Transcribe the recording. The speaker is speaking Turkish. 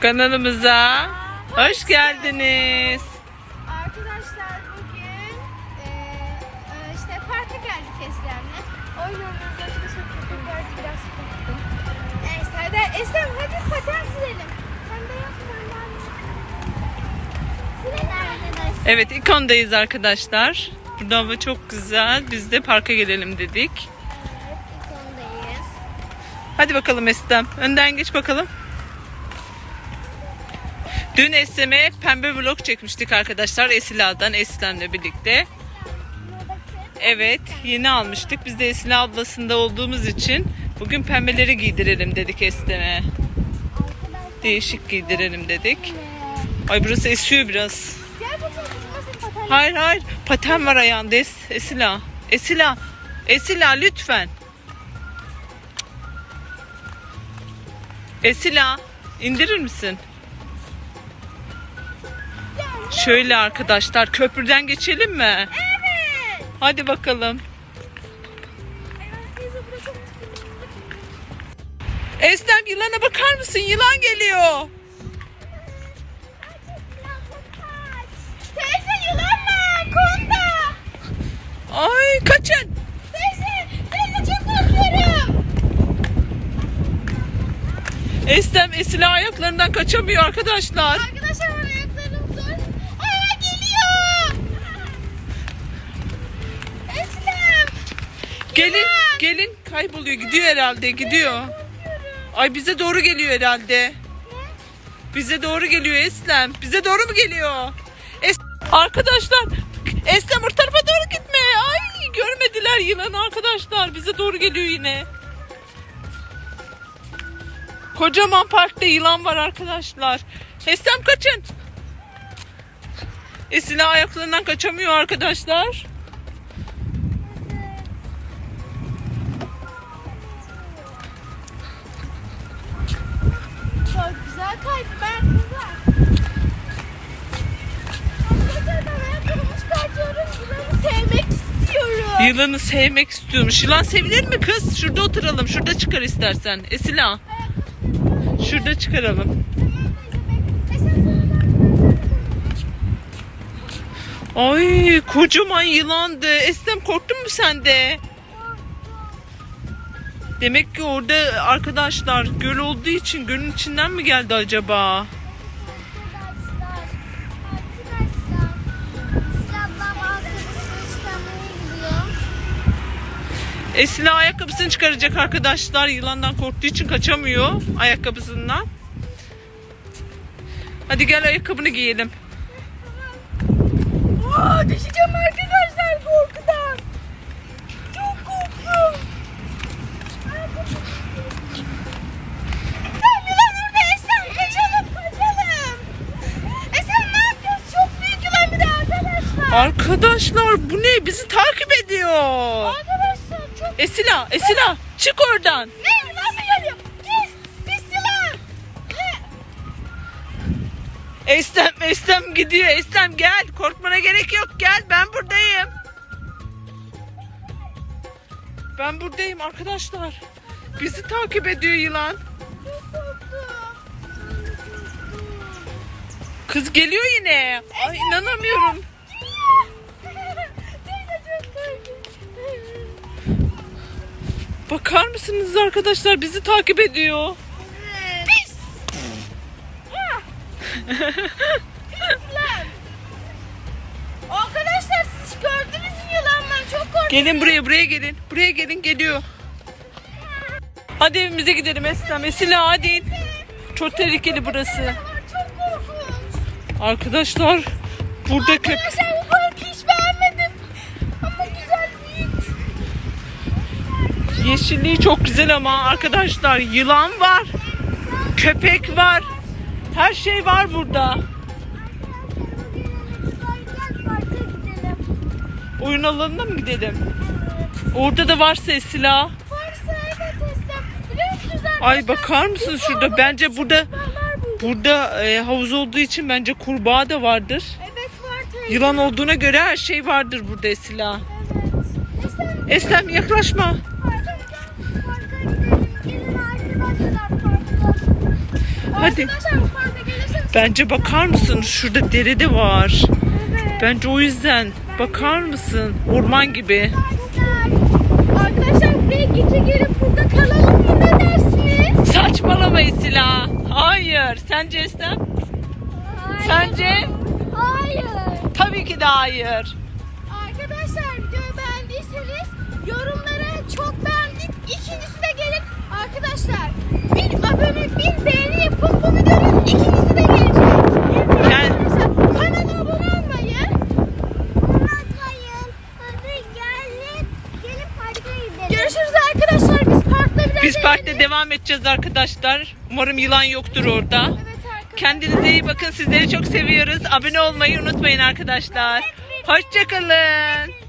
Kanalımıza hoş geldiniz. Arkadaşlar bugün eee, e, işte parka geldik Eslem'le. Oyun oynuyoruz arkadaşlar köpek vardı biraz korktum. Neyse hadi Eslem hadi paten sürelim. Sen de yap ben de Sürelim arkadaşlar. Evet ikondayız arkadaşlar. Burada hava çok güzel. Biz de parka gelelim dedik. Evet ikondayız. Hadi bakalım Estem. Önden geç bakalım. Dün Eslem'e pembe vlog çekmiştik arkadaşlar. Esila'dan Eslem'le birlikte. Evet yeni almıştık. Biz de Esila ablasında olduğumuz için bugün pembeleri giydirelim dedik Eslem'e. Değişik giydirelim dedik. Ay burası esiyor biraz. Hayır hayır. Paten var ayağında Es- Esila. Esila. Esila lütfen. Esila indirir misin? Şöyle arkadaşlar köprüden geçelim mi? Evet. Hadi bakalım. Eslem yılana bakar mısın? Yılan geliyor. Teyze yılan var. Konda. Ay kaçın. Teyze. Teyze çok korkuyorum. Eslem Esila ayaklarından kaçamıyor arkadaşlar. Arkadaşlar Gelin gelin kayboluyor gidiyor herhalde gidiyor. Ay bize doğru geliyor herhalde. Bize doğru geliyor Eslem. Bize doğru mu geliyor? Es arkadaşlar Eslem o tarafa doğru gitme. Ay görmediler yılanı arkadaşlar. Bize doğru geliyor yine. Kocaman parkta yılan var arkadaşlar. Eslem kaçın. Esila ayaklarından kaçamıyor arkadaşlar. Yılanı sevmek istiyormuş. Yılan sevilir mi kız? Şurada oturalım. Şurada çıkar istersen. Esila. Şurada çıkaralım. Ay kocaman yılandı. Eslem korktun mu sen de? Demek ki orada arkadaşlar göl olduğu için gölün içinden mi geldi acaba? Esila ayakkabısını çıkaracak arkadaşlar. Yılandan korktuğu için kaçamıyor ayakkabısından. Hadi gel ayakkabını giyelim. Aa, düşeceğim arkadaşlar korkudan. Çok korktum. Arkadaşlar. Arkadaşlar bu ne? Bizi takip ediyor. Çok Esila, Esila çık oradan. Ne yılan mı geliyor? Pis, pis yılan. Ne? Eslem, Eslem gidiyor. Eslem gel. Korkmana gerek yok. Gel ben buradayım. Ben buradayım arkadaşlar. Bizi takip ediyor yılan. Kız geliyor yine. Ay inanamıyorum. Bakar mısınız arkadaşlar? Bizi takip ediyor. Pis. Ah. Pisler. Arkadaşlar siz gördünüz mü yılan ben çok korktum. Gelin buraya, buraya gelin. Buraya gelin geliyor. Hadi evimize gidelim Eslem. Esila hadi. Çok tehlikeli burası. Çok korkunç. Arkadaşlar burada köp Yeşilliği çok güzel ama arkadaşlar yılan var. Köpek var. Her şey var burada. Oyun alanına mı gidelim? Orada da varsa Esila. Varsa evet Ay bakar mısınız şurada? Bence burada burada e, havuz olduğu için bence kurbağa da vardır. Evet var teyze. Yılan olduğuna göre her şey vardır burada Esila. Evet. Eslem yaklaşma. Hadi. Bence bakar mısın? Şurada dere de var. Bence o yüzden. Bakar mısın? Orman gibi. Arkadaşlar, buraya gece gelip burada kalalım mı ne dersiniz? Saçmalama Esila. Hayır. Sence Eslem? Sence? Hayır. Tabii ki de hayır. Arkadaşlar Biz parkta eğlenelim. devam edeceğiz arkadaşlar. Umarım yılan yoktur orada. Kendinize iyi bakın. Sizleri çok seviyoruz. Abone olmayı unutmayın arkadaşlar. Hoşçakalın.